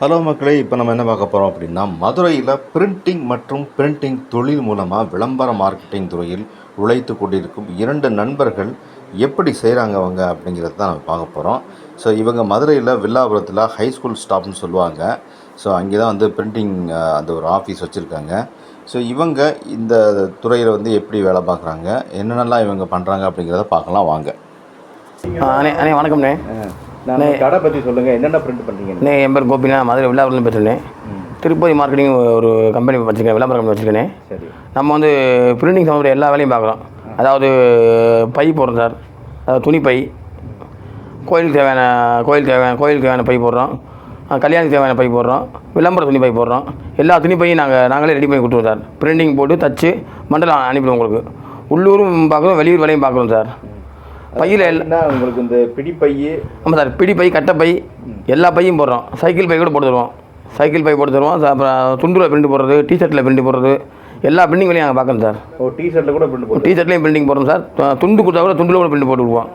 Hello மக்களே இப்போ நம்ம என்ன பார்க்க போகிறோம் அப்படின்னா மதுரையில் பிரிண்டிங் மற்றும் பிரிண்டிங் தொழில் மூலமாக விளம்பர மார்க்கெட்டிங் துறையில் உழைத்து கொண்டிருக்கும் இரண்டு நண்பர்கள் எப்படி செய்கிறாங்க அவங்க அப்படிங்கிறத தான் நம்ம பார்க்க போகிறோம் ஸோ இவங்க மதுரையில் வில்லாபுரத்தில் ஹை ஸ்கூல் ஸ்டாஃப்னு சொல்லுவாங்க. ஸோ அங்கே தான் வந்து பிரிண்டிங் அந்த ஒரு ஆஃபீஸ் வச்சுருக்காங்க. ஸோ இவங்க இந்த துறையில் வந்து எப்படி வேலை பார்க்குறாங்க என்னென்னலாம் இவங்க பண்ணுறாங்க அப்படிங்கிறத பார்க்கலாம் வாங்க. அண்ணே அண்ணே வணக்கம்ண்ணே. நான் கடை பற்றி சொல்லுங்கள் என்னென்ன பிரிண்ட் பண்ணுறீங்க என் பேர் கோபினா. மதுரை விழாவில் பேசுகிறேன் திருப்பதி மார்க்கெட்டிங் ஒரு கம்பெனி வச்சுருக்கேன். விளம்பர கம்பெனி வச்சுருக்கேன். சரி. நம்ம வந்து பிரிண்டிங் சம்மந்த எல்லா வேலையும் பார்க்குறோம் அதாவது பை போடுறோம் சார். அதாவது துணி பை. கோயிலுக்கு தேவையான கோயிலுக்கு தேவையான கோயிலுக்கு தேவையான பை போடுறோம். கல்யாணத்துக்கு தேவையான பை போடுறோம். விளம்பர துணி பை போடுறோம். எல்லா துணி பையும் நாங்கள் நாங்களே ரெடி பண்ணி கொடுத்துருவோம் சார். பிரிண்டிங் போட்டு தச்சு மண்டலம் அனுப்பிடுவோம் உங்களுக்கு. உள்ளூரும் பார்க்குறோம் வெளியூர் வேலையும் பார்க்குறோம் சார். பையில் எல்லாம் என்ன உங்களுக்கு இந்த பிடிப்பையே ஆமாம் சார் பிடி பை கட்டை பை எல்லா பையும் போடுறோம். சைக்கிள் பை கூட போட்டு தருவோம். சைக்கிள் பை போட்டு தருவோம். அப்புறம் துண்டில் பிரிண்ட் போடுறது டிஷர்ட்டில் பிரிண்ட் போடுறது எல்லா பிரிண்டிங் வேலையும் நாங்கள் பார்க்குறோம் சார். ஓ டிஷர்ட்டில் கூட பிரிண்ட் போட்டு டிஷர்ட்லேயும் பிரிண்டிங் போடுறோம் சார். துண்டு கொடுத்தா கூட துண்டில் கூட பிரிண்ட் போட்டு கொடுப்போம்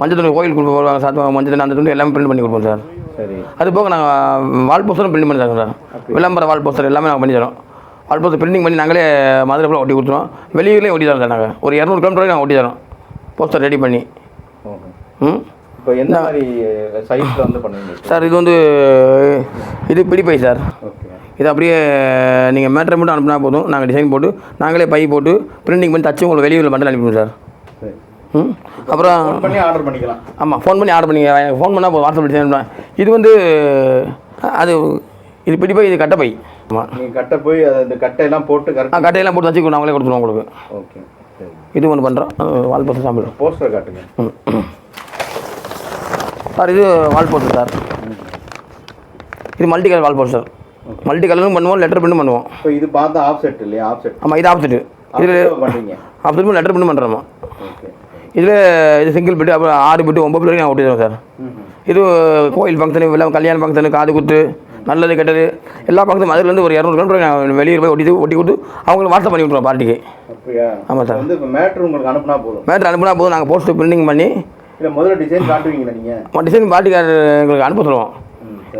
மஞ்சள் துணி கோயில் கொடுத்து போடுவாங்க சாத்துவாங்க மஞ்சள் துணி அந்த துண்டு எல்லாமே பிரிண்ட் பண்ணி கொடுப்போம் சார். சரி. அது போக நாங்கள் வால் போஸ்டரும் பிரிண்ட் பண்ணி தரோம் சார். விளம்பர வால் போஸ்டர் எல்லாமே நாங்கள் பண்ணி தரோம். வால் போஸ்டர் பிரிண்டிங் பண்ணி நாங்களே மதுரை ஃபுல்லாக ஒட்டி கொடுத்துருவோம். வெளியூர்லேயும் ஒட்டி தரோம் சார் நாங்கள் ஒரு இரநூறு கிலோமீட்டர் நாங்கள் ஒட்டி தரோம். போஸ்டர் ரெடி பண்ணி. ம்? இப்போ எந்த மாதிரி சைஸில் வந்து பண்ணுவீங்க? சார் இது வந்து இது பிடி பை சார். ஓகே. இது அப்படியே நீங்கள் மேட்ரை மட்டும் அனுப்புனா போதும். நாங்கள் டிசைன் போட்டு நாங்களே பை போட்டு பிரிண்டிங் பண்ணி தச்சு உங்களுக்கு வெளியூரில் மட்டும் அனுப்பிடுவோம் சார். ம்? அப்புறம் பண்ணி ஆர்டர் பண்ணிக்கலாம். ஆமாம் ஃபோன் பண்ணி ஆர்டர் பண்ணிங்க ஃபோன் பண்ணால் போதும். வாட்ஸ்அப் டிசைன் இது வந்து அது இது பிடி பை இது கட்டை பை ஆமாம் நீங்கள் கட்டை போய் அதை கட்டையெல்லாம் போட்டு கரெக்டாக கட்டையெல்லாம் போட்டு தச்சு நாங்களே கொடுத்துருவோம் உங்களுக்கு. ஓகே. இது ஒன்று பண்ணுறோம் வால் போஸ்டர் சாம்பிள் போஸ்டர் காட்டுங்க. சார் இது வால் போஸ்டர் சார். இது multi colour wall poster multi கலரும் பண்ணுவோம் லெட்டர் பிரிண்டும் பண்ணுவோம். இப்போ இது பார்த்தா ஆஃப் செட் இல்லையா? ஆஃப் செட் ஆமாம் இது ஆப்செட்டு இதில் பண்ணுறீங்க ஆப்செட் லெட்டர் பிரிண்ட் பண்ணுறோம் இதில் இது சிங்கிள் பிட்டு அப்புறம் ஆறு பிட்டு ஒம்பது பிட்டு ஒட்டி தரோம் சார். இது கோயில் ஃபங்க்ஷனு இல்லை கல்யாண ஃபங்க்ஷனு காது குத்து நல்லது கெட்டது. எல்லா ஃபங்க்ஷனும் மதுரிலேருந்து ஒரு இரநூறு கிலோமீட்டர் நான் வெளியூர் போய் ஒட்டி ஒட்டி கொடுத்து அவங்களுக்கு வாட்ஸ்அப் பண்ணி விட்ருவோம் பார்ட்டிக்கு ஆமாம் சார். வந்து மேட்ரு உங்களுக்கு அனுப்புனா போதும். மேட்ரு அனுப்புனா போதும். நாங்கள் போஸ்ட்டு பிரிண்டிங் பண்ணி இல்லை முதல்ல டிசைன் காட்டுவீங்களா நீங்கள் டிசைன் பார்ட்டிக்கார் எங்களுக்கு அனுப்ப சொல்லுவோம்.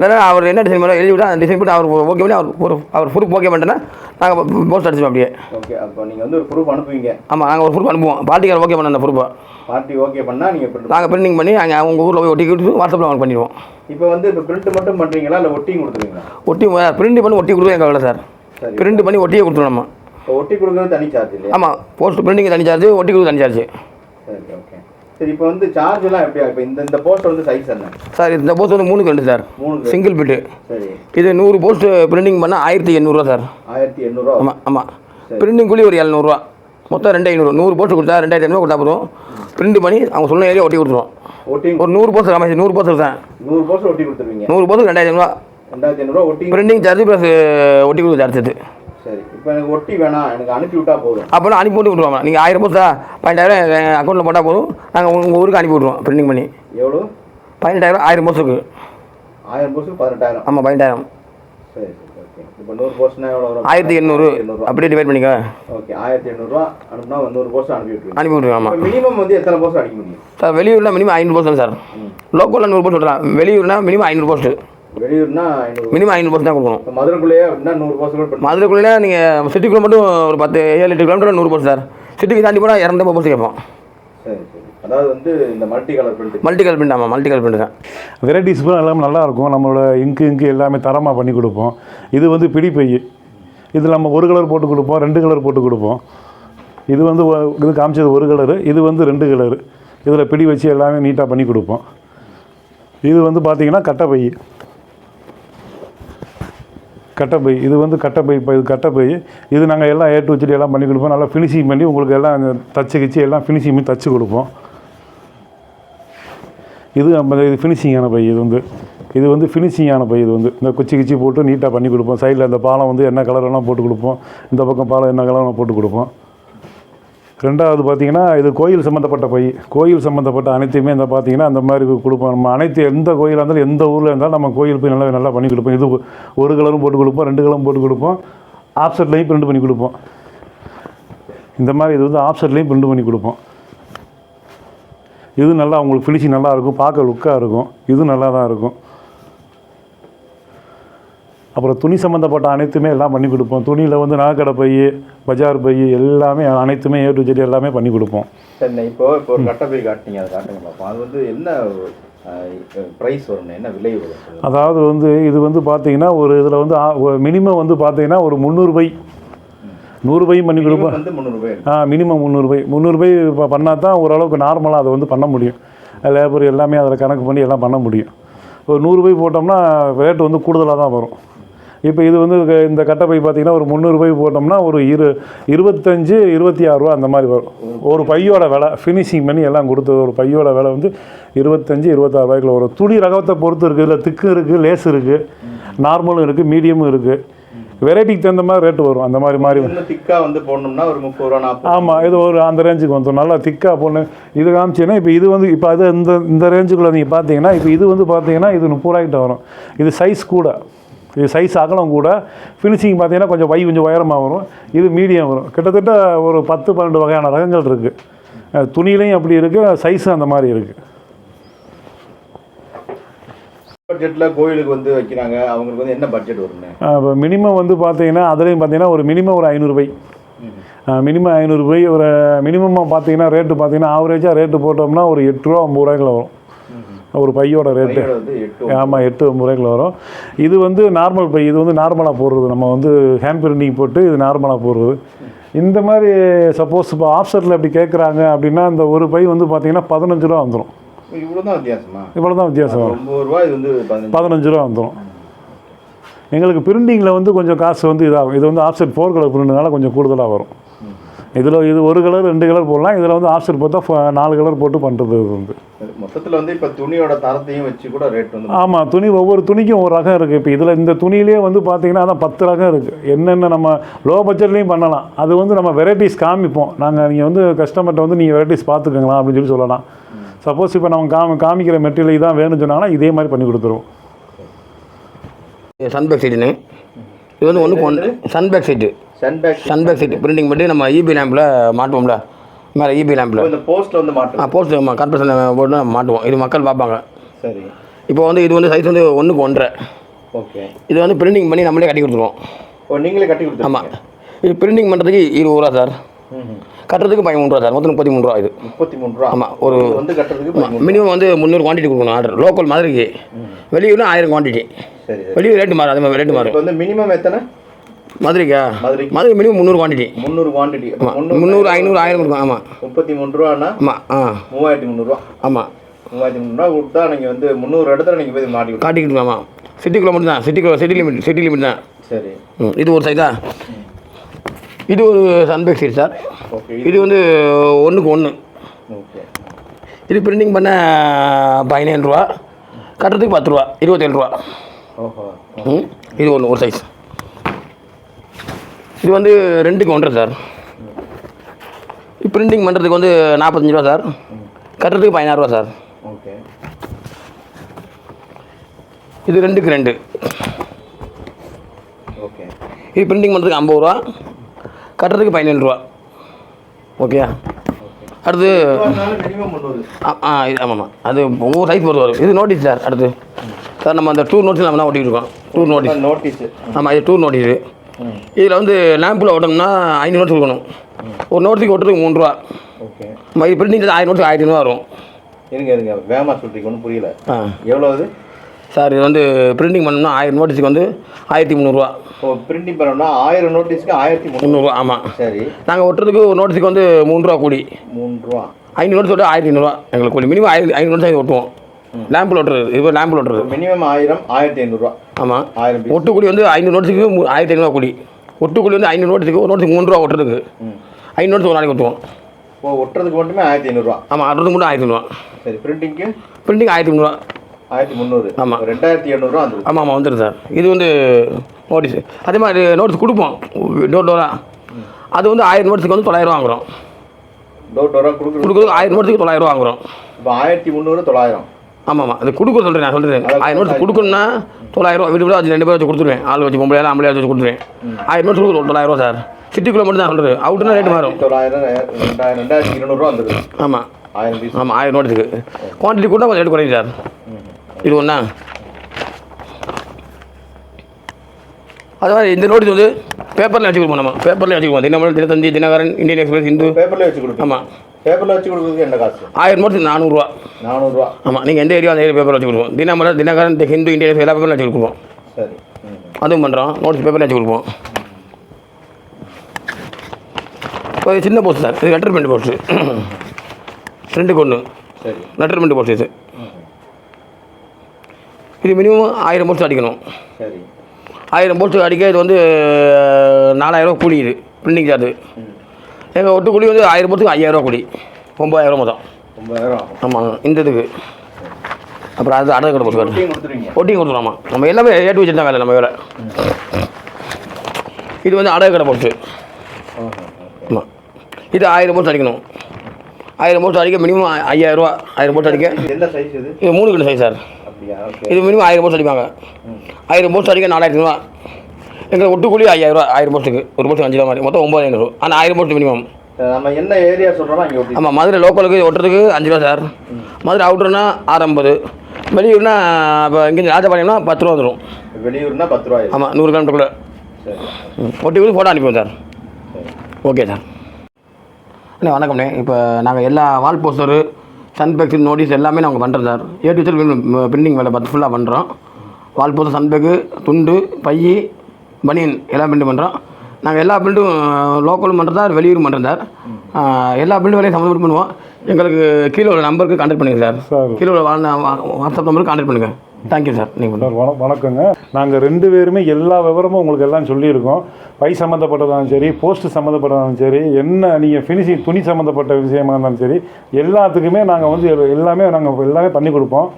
இல்லைன்னா அவர் என்ன டிசைன் பண்ணி எழுதி விட்டா அந்த டிசைன் பண்ணி அவர் ஓகே பண்ணி அவர் ஒரு அவர் ப்ரூஃப் ஓகே பண்ணிட்டேன்னா நாங்கள் போஸ்ட் அடிச்சிடுவோம் அப்படியே. ஓகே அப்போ நீங்கள் வந்து ஒரு ப்ரூஃப் அனுப்புவீங்க. ஆமாம் நாங்கள் ஒரு ப்ரூஃப் அனுப்புவோம். பார்ட்டிக்கார் ஓகே பண்ண அந்த ப்ரூஃபை பார்ட்டி ஓகே பண்ணால் நீங்கள் நாங்கள் பிரிண்டிங் பண்ணி அங்கே அவங்க ஊரில் போய் ஒட்டி கொடுத்து வாட்ஸ்அப்பில் அவங்க பண்ணிடுவோம். இப்போ வந்து இப்போ பிரிண்ட் மட்டும் பண்ணுறீங்களா இல்லை ஒட்டியும் கொடுத்துருவீங்களா? ஒட்டி பிரிண்ட் பண்ணி ஒட்டி கொடுத்து எங்கள் சார். பிரிண்ட் பண்ணி ஒட்டியே கொடுத்துருவோம் நம்ம. ஒட்டி கொடுக்குறது தனி சார்ஜ் ஆமாம் போஸ்ட் பிரிண்டிங் தனி சார்ஜ் ஒட்டி கொடுத்து தனி சார்ஜ் சரி ஓகே சரி இப்போ வந்து சார்ஜ் எல்லாம் எப்படியா இப்போ இந்த இந்த போஸ்ட் வந்து சைஸ் என்ன? சார் இந்த போஸ்ட் வந்து மூணுக்கு ரெண்டு சார். மூணு சிங்கிள் பிட்டு சரி. இது நூறு போஸ்ட் பிரிண்டிங் பண்ணால் ஆயிரத்தி எண்ணூறுரூவா சார். ஆயிரத்தி எண்ணூறுவா? ஆமாம் ஆமாம் பிரிண்டிங் கூலி ஒரு எழுநூறுவா. மொத்தம் ரெண்டு ஐநூறு. நூறு போஸ்ட் கொடுத்தா ரெண்டாயிரத்தி ஐநூறு கொடுத்தா போதும். பிரிண்ட் பண்ணி அவங்க சொன்ன ஏரியா ஒட்டி கொடுத்துருவோம் ஒட்டி ஒரு நூறு போஸ்ட் ஆமாம் நூறு போஸ்ட் தான் நூறு போஸ்ட் ஒட்டி கொடுத்துருவீங்க. நூறு போஸ்ட் ரெண்டாயிரத்தி ஐநூறுவா. ரெண்டாயிரத்தி ஐநூறுவா ஒட்டி பிரிண்டிங் சார்ஜ் ப்ளஸ் ஒட்டி கொடுத்து சார்ஜ் இப்போ எனக்கு ஒட்டி வேணாம் எனக்கு அனுப்பி விட்டா போதும். அப்போனா அனுப்பி விட்டு விட்ருவாங்க நீங்கள் ஆயிரம் போஸ்ட்டா பன்னெண்டாயிரம் எங்கள் அக்கௌண்ட்டில் போட்டால் போதும். நாங்கள் உங்கள் ஊருக்கு அனுப்பி விட்ருவோம் பிரிண்டிங் பண்ணி. எவ்வளோ? பதினெட்டாயிரம் ஆயிரம் போஸ்ட்டுக்கு ஆயிரம் போஸ்ட் பதினெட்டாயிரம். ஆமாம் பதினெட்டாயிரம். சரி இப்போ நூறு போஸ்ட்னா எவ்வளோ வரும்? ஆயிரத்தி எண்ணூறு. அப்படியே டிவைட் பண்ணிக்க. ஓகே ஆயிரத்தி எண்ணூறுவா அனுப்புனா ஒரு நூறு போஸ்ட் அனுப்பி விட்டுருவீங்க. அனுப்பி விட்ருவோம் ஆமாம் மினிமம் வந்து எத்தனை போஸ்ட் அடிக்க முடியும்? சார் வெளியூரில் மினிமம் ஐநூறு போஸ்ட் தான் சார். லோக்கலில் நூறு போஸ்ட் சொல்கிறேன் வெளியூர்னா மினிமம் ஐநூறு போஸ்ட்டு வெளியூர்னா மினிமம் ஐநூறு தான் கொடுக்கணும். மதுரைக்குள்ளேயே அப்படின்னா நூறு கூட பண்ணி மதுரைக்குள்ளே நீங்கள் சிட்டிக்குள்ளே மட்டும் ஒரு பத்து ஏழு எட்டு கிலோமீட்டர் நூறு போஸ்ட் சார். சிட்டிக்கு தாண்டி போனால் இரநூறு போஸ்ட் கேட்போம். சரி சரி. அதாவது வந்து இந்த multi colour print multi colour print ஆமாம் மல்டி கல் பிரிண்ட் தான். வெரைட்டிஸ் பூரா எல்லாமே நல்லா இருக்கும். நம்மளோட இங்கு இங்கு எல்லாமே தரமாக பண்ணி கொடுப்போம். இது வந்து பிடிப்பை இது நம்ம ஒரு கலர் போட்டு கொடுப்போம் ரெண்டு கலர் போட்டு கொடுப்போம். இது வந்து இது காமிச்சது ஒரு கலரு இது வந்து ரெண்டு கலரு இதில் பிடி வச்சு எல்லாமே நீட்டாக பண்ணி கொடுப்போம். இது வந்து பார்த்திங்கன்னா கட்டைப்பை கட்டைப்பை இது வந்து கட்டைப்பை இப்போ இது கட்டைப்பை. இது நாங்கள் எல்லாம் ஏட்டு வச்சுட்டு எல்லாம் பண்ணி கொடுப்போம். நல்லா ஃபினிஷிங் பண்ணி உங்களுக்கு எல்லாம் தச்சு கிச்சு எல்லாம் ஃபினிஷிங் பண்ணி தச்சு கொடுப்போம். இது நம்ம இது ஃபினிஷிங்கான பை இது வந்து. இது வந்து ஃபினிஷிங்கான பை இது வந்து. இந்த குச்சி கிச்சி போட்டு நீட்டாக பண்ணி கொடுப்போம். சைடில் இந்த பாலம் வந்து என்ன கலர் வேணால் போட்டு கொடுப்போம். இந்த பக்கம் பாலம் என்ன கலர் வேணால் போட்டு கொடுப்போம். ரெண்டாவது பார்த்தீங்கன்னா இது கோயில் சம்மந்தப்பட்ட பை கோயில் சம்மந்தப்பட்ட அனைத்தையுமே இந்த பார்த்தீங்கன்னா அந்த மாதிரி கொடுப்போம். நம்ம அனைத்து எந்த கோயிலாக இருந்தாலும் எந்த ஊரில் இருந்தாலும் நம்ம கோயில் போய் நல்லா நல்லா பண்ணி கொடுப்போம். இது ஒரு கலரும் போட்டு கொடுப்போம் ரெண்டு கலரும் போட்டு கொடுப்போம். ஆப்செட்லேயும் பிரிண்ட் பண்ணி கொடுப்போம். இந்த மாதிரி இது வந்து ஆப்செட்லேயும் பிரிண்ட் பண்ணி கொடுப்போம். இது நல்லா உங்களுக்கு ஃபினிஷிங் நல்லா இருக்கும். பார்க்க லுக்காக இருக்கும். இது நல்லா தான் இருக்கும். அப்புறம் துணி சம்மந்தப்பட்ட அனைத்துமே எல்லாம் பண்ணி கொடுப்போம். துணியில் வந்து நகைக்கடை பை பஜார் பை எல்லாமே அனைத்துமே ஏ டு ஜெட் எல்லாமே பண்ணி கொடுப்போம். சரி இப்போ இப்போ ஒரு கட்டை போய் காட்டினீங்க அதை காட்டுங்க பார்ப்போம் அது வந்து என்ன ப்ரைஸ் வரும் என்ன விலை வரும்? அதாவது வந்து இது வந்து பார்த்தீங்கன்னா ஒரு இதில் வந்து மினிமம் வந்து பார்த்தீங்கன்னா ஒரு முந்நூறு பை. நூறு பையும் பண்ணி கொடுப்போம். வந்து முந்நூறுபாய் ஆ மினிமம் முந்நூறுபை முந்நூறுபை இப்போ பண்ணால் தான் ஓரளவுக்கு நார்மலாக அதை வந்து பண்ண முடியும். லேபர் எல்லாமே அதில் கணக்கு பண்ணி எல்லாம் பண்ண முடியும். ஒரு நூறுபை போட்டோம்னா ரேட்டு வந்து கூடுதலாக தான் வரும். இப்போ இது வந்து இந்த கட்டப்பை பார்த்தீங்கன்னா ஒரு முந்நூறுபை போட்டோம்னா ஒரு இரு இருபத்தஞ்சு இருபத்தி ஆறு ரூபா அந்த மாதிரி வரும். ஒரு பையோட விலை ஃபினிஷிங் பண்ணி எல்லாம் கொடுத்து ஒரு பையோட விலை வந்து இருபத்தஞ்சு இருபத்தாறு ரூபாய்க்குள்ள வரும். துணி ரகத்தை பொறுத்து இருக்குது இல்லை திக்கு இருக்குது லேஸ் இருக்குது நார்மலும் இருக்குது மீடியமும் இருக்குது வெரைட்டிக்கு தகுந்த மாதிரி ரேட்டு வரும். அந்த மாதிரி மாதிரி இன்னும் திக்கா வந்து போடணும்னா ஒரு முப்பது ரூபா நாற்பது ஆமாம் இது ஒரு அந்த ரேஞ்சுக்கு வந்துடும் நல்லா திக்காக பொண்ணு இது காமிச்சீங்கன்னா இப்போ இது வந்து இப்போ அது இந்த இந்த ரேஞ்சுக்குள்ளே நீங்கள் பார்த்தீங்கன்னா இப்போ இது வந்து பார்த்தீங்கன்னா இது முப்பது ரூபாய்க்கிட்ட வரும். இது சைஸ் கூட. இது சைஸ் அகலம் கூட. ஃபினிஷிங் பார்த்தீங்கன்னா கொஞ்சம் வை கொஞ்சம் உயரமாக வரும். இது மீடியம் வரும். கிட்டத்தட்ட ஒரு பத்து பன்னெண்டு வகையான ரகங்கள் இருக்குது துணியிலையும் அப்படி இருக்குது சைஸும் அந்த மாதிரி இருக்குது பட்ஜெட்ல கோயிலுக்கு வந்து வைக்கிறாங்க. அவங்களுக்கு வந்து என்ன பட்ஜெட் வரும்னு? இப்போ மினிமம் வந்து பார்த்தீங்கன்னா அதுலேயும் பார்த்தீங்கன்னா ஒரு மினிமம் ஒரு ஐநூறுபை மினிமம் ஐநூறுபை ஒரு மினிமமாக பார்த்தீங்கன்னா ரேட்டு பார்த்தீங்கன்னா ஆவரேஜாக ரேட்டு போட்டோம்னா ஒரு எட்டு ரூபா ஐம்பது ரூபாய்க்குள்ள வரும். ஒரு பையோட ரேட்டு ஆமாம் எட்டு ஒம்பது வரும். இது வந்து நார்மல் பை இது வந்து நார்மலாக போடுறது. நம்ம வந்து ஹேண்ட் பிரிண்டிங் போட்டு இது நார்மலாக போடுறது. இந்த மாதிரி சப்போஸ் இப்போ ஆஃப்செட்டில் அப்படி கேட்குறாங்க அப்படின்னா இந்த ஒரு பை வந்து பார்த்தீங்கன்னா பதினஞ்சு ரூபா வந்துடும் இவ்வளவுதான் வித்தியாசமா? இவ்வளோ தான் வித்தியாசம் வரும். பதினஞ்சு. ரூபா வந்துடும் எங்களுக்கு பிரிண்டிங்கில் வந்து கொஞ்சம் காசு வந்து இதாகும். இது வந்து ஆஃப்செட் ஃபோர் கலர் பிரிண்டுனால கொஞ்சம் கூடுதலாக வரும். இதில் இது ஒரு கலர் ரெண்டு கலர் போடலாம். இதில் வந்து ஆஃப்செட் பார்த்தா நாலு கலர் போட்டு பண்ணுறது இது வந்து. மொத்தத்துல வந்து இப்ப துணியோட தரத்தையும் வச்சு கூட ரேட் வந்து ஆமாம் துணி ஒவ்வொரு துணிக்கும் ஒரு ரகம் இருக்குது இப்போ இதில் இந்த துணியிலே வந்து பார்த்தீங்கன்னா அதான் பத்து ரகம் இருக்குது என்னென்ன நம்ம லோ பட்ஜெட்லேயும் பண்ணலாம். அது வந்து நம்ம வெரைட்டிஸ் காமிப்போம். நாங்கள் நீங்கள் வந்து கஸ்டமர்கிட்ட வந்து நீங்கள் வெரைட்டிஸ் பார்த்துக்கங்களா அப்படின்னு சொல்லி சொல்லலாம். சப்போஸ் இப்போ நம்ம காமி காமிக்கிற மெட்டீரியல் இதான் வேணும்னு சொன்னாங்கன்னா இதே மாதிரி பண்ணி கொடுத்துருவோம். சன்பேக் சீட்டுன்னு இது வந்து ஒன்று சன்பேக் சீட்டு சன்பேக் சன்பேக் சீட்டு பிரிண்டிங் பண்ணி நம்ம இபி லேம்பில் மாட்டுவோம்ல. மேலே இபி லேம்பில் இந்த போஸ்ட்ல வந்து ஆ மாட்டோம் போஸ்ட் கர்பரேஷன் போட்டு நம்ம மாட்டுவோம். இது மக்கள் பார்ப்பாங்க. சரி. இப்போ வந்து இது வந்து சைஸ் வந்து ஒன்றுக்கு ஒன்றரை. ஓகே. இது வந்து பிரிண்டிங் பண்ணி நம்மளே கட்டி கொடுத்துருவோம். ஓ நீங்களே கட்டி ஆமாம் கொடுத்துருங்க இது பிரிண்டிங் பண்ணுறதுக்கு இருபது ரூபா சார். கட்டுறதுக்கு பதிமூணு ரூபா சார். மொத்தம் முப்பத்தி மூணு ரூபா இது. முப்பத்தி மூணு ரூபா. ஆமா, ஒரு- வந்து கட்டுறதுக்கு மினிமம் வந்து முந்நூறு குவான்டிட்டி கொடுக்கணும் ஆர்டர் லோக்கல் மாதிரிக்கு வெளியூர்னா ஆயிரம் குவான்டிட்டி வெளியூர் ரேட்டு மாறும். அதே மாதிரி ரேட்டு மாறும். வந்து மினிமம் எத்தனை? மதுரைக்கா? மதுரை மினிமம் முந்நூறு குவான்டிட்டி முந்நூறு குவான்டிட்டி முந்நூறு ஐநூறு ஆயிரம் இருக்கும். ஆமாம் முப்பத்தி மூணு ரூபான்னா ஆமாம் ஆ. மூவாயிரத்தி முந்நூறுரூவா ஆமாம் மூவாயிரத்தி முந்நூறுரூவா கொடுத்தா நீங்கள் வந்து முந்நூறு இடத்துல நீங்கள் போய் மாட்டி காட்டிக்கிட்டு ஆமாம் சிட்டிக்குள்ளே மட்டும் தான் சிட்டிக்குள்ளே சிட்டி லிமிட் சிட்டி லிமிட் தான். சரி. இது ஒரு சைஸா இது ஒரு சன்பேக் சீட் சார். இது வந்து ஒன்றுக்கு ஒன்று ஓகே. இது பிரிண்டிங் பண்ண பதினேழு ரூபா கட்டுறதுக்கு பத்து ரூபா இருபத்தேழு ரூபா ஓஹோ. ம் இது ஒன்று ஒரு சைஸ் இது வந்து ரெண்டுக்கு ஒன்றரை சார். பிரிண்டிங் பண்ணுறதுக்கு வந்து நாற்பத்தஞ்சு ரூபா சார். கட்டுறதுக்கு பதினாறு ரூபா சார். ஓகே. இது ரெண்டுக்கு ரெண்டு. ஓகே. இது பிரிண்டிங் பண்ணுறதுக்கு ஐம்பது ரூபா. கட்டுறதுக்கு பதினேழு ரூபா. ஓகே. அடுத்து ஆ இது ஆமாம்மா. அது ஒவ்வொரு சைஸ் பொறுத்து வரும். இது நோட்டீஸ் சார் அடுத்து. சார் நம்ம அந்த டூர் நோட்டீஸ் நம்ம தான் ஓட்டிகிட்டு இருக்கோம். டூர் நோட்டீஸ் நோட்டீஸு ஆமாம் இது டூர் நோட்டீஸு இதில் வந்து லேம்பில் ஓட்டணும்னா ஐநூறு நோட்ஸ் கொடுக்கணும். ஒரு நோட்டுக்கு ஓட்டுறதுக்கு மூணு ரூபா ஓகே பிரிண்டிங் ஆயிரம் நோட்ஸ் ஆயிரத்தி ஐநூறுவா வரும். இருங்க இருங்க. வேகமாக சொல்றீங்க ஒன்றும் புரியல. ஆ. எவ்வளோ அது? சார் இது வந்து பிரிண்டிங் பண்ணணும்னா ஆயிரம் நோட்டீஸுக்கு வந்து ஆயிரத்தி முந்நூறுரூவா ஓ பிரிண்டிங் பண்ணோம்னா ஆயிரம் நோட்டீஸ்க்கு ஆயிரத்தி முந்நூறு. முந்நூறுரூவா ஆமாம் சரி. நாங்கள் ஒட்டுறதுக்கு ஒரு நோட்டீஸுக்கு வந்து மூணு ரூபா கூடி மூணு ரூபா ஐநூறு நோட்ஸ் ஓட்ட ஆயிரத்தி ஐநூறுவா எங்களுக்கு கூடி மினிமம் ஆயிரத்தி ஐநூறு நோட்ஸ் ஒட்டுவோம் லேம்பில் ஓட்டுறது இது லேம்பில் ஓட்டுறது மினிமம் ஆயிரம் ஆயிரத்தி ஐநூறுரூவா ஆமாம் ஆயிரம். ஒட்டுக்கூலி வந்து ஐநூறு நோட்டுக்கு ஆயிரத்தி ஐநூறுவா கூலி. ஒட்டுக்கூலி வந்து ஐநூறு நோட்டுக்கு ஒரு நோட்டுக்கு மூணு ரூபா ஒட்டுறதுக்கு. ஐநூறு நோட்ஸ் ஒரு நாளைக்கு ஒட்டுவோம். ஓ ஒட்டுறதுக்கு மட்டுமே ஆயிரத்தி ஐநூறுரூவா ஆமாம் அறுபது மட்டும் ஆயிரத்தி ஐநூறுவா சரி பிரிண்டிங்க்கு பிரிண்டிங் ஆயிரத்தி முந்நூறுவா ஆயிரத்தி முந்நூறு. ஆமா. ரெண்டாயிரத்தி எழுநூறுவா வந்துருக்கு ஆமாம் ஆமாம் வந்துடும் சார். இது வந்து நோட்டீஸ் அதே மாதிரி நோட்டீஸ் கொடுப்போம். டோர் டோராக அது வந்து ஆயிரம் நோட்ஸுக்கு வந்து தொள்ளாயிரம் வாங்குறோம். டோர் டோராக கொடுக்குறது கொடுக்குறது ஆயிரம் நோட்ஸுக்கு தொள்ளாயிரம் வாங்குறோம். இப்போ ஆயிரத்தி முந்நூறு தொள்ளாயிரம். ஆமாம் அது கொடுக்க சொல்கிறேன் நான் சொல்கிறேன் ஆயிரம் நோட்ஸ் கொடுக்கணும்னா தொள்ளாயிரம் ரூபா வீடு வீடு வச்சு ரெண்டு பேர் வச்சு கொடுத்துருவேன். ஆள் வச்சு பொம்பளை ஆம்பளை வச்சு கொடுத்துருவேன். ஆயிரம் நோட்ஸ் கொடுக்குறோம் தொள்ளாயிரம் ரூபா சார். சிட்டிக்குள்ளே மட்டும் தான் சொல்கிறது அவுட்னா ரேட்டு மாறும். ரெண்டாயிரத்தி இருநூறுவா வந்துருக்கு ஆமாம் ஆமாம் ஆயிரம் நோட்டுக்கு குவான்டிட்டி கூட கொஞ்சம் ரேட் குறையும் சார். இது ஒன்றா அது மாதிரி இந்த நோட்டீஸ் வந்து பேப்பரில் வச்சு கொடுப்போம் நம்ம. பேப்பரில் வச்சு கொடுப்போம். Dinamalar Dinathanthi Dinakaran Indian Express Hindu. பேப்பரில் வச்சு கொடுப்பீங்க ஆமாம் பேப்பரில் வச்சு கொடுக்குறதுக்கு என்ன காசு? ஆயிரம் நோட்டு நானூறுரூவா நானூறுரூவா ஆமாம் நீங்கள் எந்த ஏரியா அந்த ஏரியா பேப்பர் வச்சு கொடுப்போம்? தினமலர் தினகரன் தி ஹிந்து எக்ஸ்பிரஸ் எல்லா பேப்பரில் வச்சு கொடுப்போம். சரி. அதுவும் பண்ணுறோம் நோட்டீஸ் பேப்பரில் வச்சு கொடுப்போம். இப்போ சின்ன போஸ்ட் சார் இது லெட்டர் பிரிண்ட் போஸ்ட்டு ரெண்டுக்கு ஒன்று சரி. லெட்டர் பிரிண்ட் போஸ்ட் இது. இது மினிமம் ஆயிரம் போஸ்ட் அடிக்கணும். சரி. ஆயிரம் போஸ்ட் அடிக்க இது வந்து நாலாயிரம் கூலி இது. பிரிண்டிங் சார்ஜ் எங்கள் ஒட்டு கூலி வந்து ஆயிரம் போஸ்ட்டுக்கு ஐயாயிரம் கூலி ஒம்பதாயிரம் மொத்தம். ஒம்பதாயிரம் ஆமாம் இந்த இதுக்கு. அப்புறம் அது அடகு கடை கொடுத்துருவீங்க. ஒட்டிங் கொடுத்துருவாமா நம்ம எல்லாமே ஏட்டு வச்சுட்டு தான் வேலை நம்ம வேலை. இது வந்து அடகு கடை போஸ்ட்டு ஆமாம் இது ஆயிரம் போஸ்ட் அடிக்கணும். ஆயிரம் போஸ்ட் அடிக்க மினிமம் ஐயாயிரரூவா ஆயிரம் போஸ்ட் அடிக்க. இது என்ன சைஸ் இது? இது மூணு கிலோ சைஸ் சார். இது மினிமம் ஆயிரம் போஸ்ட் அடிப்பாங்க. ஆயிரம் போஸ்ட் அடிக்க நாலாயிரத்தி ரூபா எங்களுக்கு ஒட்டு கூலி ஐயாயிரரூவா ஆயிரம் போஸ்ட்டுக்கு ஒரு போஸ்ட் அஞ்சு ரூபா மாதிரி. மொத்தம் ஒம்பது ஐநூறு. ஆனால் ஆயிரம் போஸ்ட் மினிமம் நம்ம என்ன ஏரியா சொல்கிறோமோ அங்கே ஆமாம் மதுரை லோக்கலுக்கு ஒட்டுறதுக்கு அஞ்சு ரூபா சார். மதுரை அவுட்டர்னா ஆறு ஐம்பது வெளியூர்னா இப்போ இங்கே ராஜபாளையம்னா பத்து ரூபா வந்துடும் வெளியூர்னா பத்து ரூபாய் ஆமாம் நூறு கிலோமீட்டருக்குள்ளே ஒட்டி கூட ஃபோட்டோ அனுப்பிடுவோம் சார். Okay sir. அண்ணே வணக்கம்ண்ணே இப்போ நாங்கள் எல்லா வால் போஸ்டரு சன்பேக்ஸ் நோட்டீஸ் எல்லாமே நாங்கள் பண்ணுறோம் சார். ஏ டீச்சர் பிரிண்டிங் வேலை பார்த்து ஃபுல்லாக பண்ணுறோம் வால் போஸ்டர் சன்பேக்கு துண்டு பை பனியன் எல்லாம் பிரிண்ட் பண்ணுறோம் நாங்கள் எல்லா பிரிண்டும் லோக்கலும் பண்ணுறோம் சார் வெளியூரும் பண்ணுறோம் சார் எல்லா பிரிண்ட் வேலையும் சம்மந்தப்பட்டு பண்ணுவோம். எங்களுக்கு கீழே உள்ள நம்பருக்கு கான்டாக்ட் பண்ணுங்கள் சார். சார். கீழே உள்ள வாட்ஸ்அப் நம்பருக்கு கான்டாக்ட் பண்ணுங்கள் தேங்க்யூ சார் நீங்கள் சார் வண வணக்கங்க. நாங்கள் ரெண்டு பேருமே எல்லா விவரமும் உங்களுக்கு எல்லாம் சொல்லியிருக்கோம். பை சம்மந்தப்பட்டதாலும் சரி போஸ்ட் சம்மந்தப்பட்டதாலும் சரி என்ன நீங்கள் ஃபினிஷிங் துணி சம்மந்தப்பட்ட விஷயமா இருந்தாலும் சரி எல்லாத்துக்குமே நாங்கள் வந்து எல்- எல்லாமே நாங்கள் எல்லாமே பண்ணி கொடுப்போம்.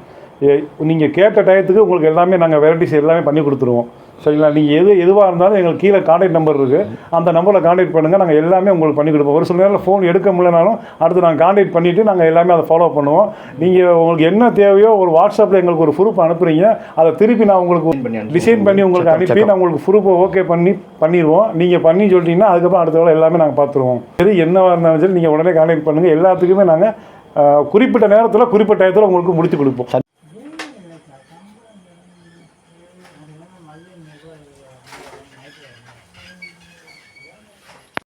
நீங்கள் கேட்ட டயத்துக்கு உங்களுக்கு எல்லாமே நாங்கள் வெரைட்டிஸ் எல்லாமே பண்ணி கொடுத்துருவோம். சரிங்களா? நீங்கள் எது எதுவாக இருந்தாலும் எங்களுக்கு கீழே கான்டாக்ட் நம்பர் இருக்குது அந்த நம்பரில் கான்டாக்ட் பண்ணுங்கள் நாங்கள் எல்லாமே உங்களுக்கு பண்ணி கொடுப்போம். ஒரு சில நேரம் ஃபோன் எடுக்க முடியலனாலும் அடுத்து நாங்கள் கான்டாக்ட் பண்ணிவிட்டு நாங்கள் எல்லாமே அதை ஃபாலோ பண்ணுவோம். நீங்கள் உங்களுக்கு என்ன தேவையோ ஒரு வாட்ஸ்அப்பில் எங்களுக்கு ஒரு ப்ரூஃப் அனுப்புறீங்க. அதை திருப்பி நான் உங்களுக்கு. டிசைன் பண்ணி உங்களுக்கு அனுப்பி நான் உங்களுக்கு ப்ரூஃபை ஓகே பண்ணி பண்ணிடுவோம் நீங்கள் பண்ணி சொல்லிட்டீங்கன்னா அதுக்கப்புறம் அடுத்த வேலை எல்லாமே நாங்கள் பார்த்துருவோம் சரி என்னவாக இருந்தாலும் சரி நீங்கள் உடனே கான்டாக்ட் பண்ணுங்கள் எல்லாத்துக்குமே நாங்கள் குறிப்பிட்ட நேரத்தில் குறிப்பிட்ட டயத்தில் உங்களுக்கு முடித்து கொடுப்போம்.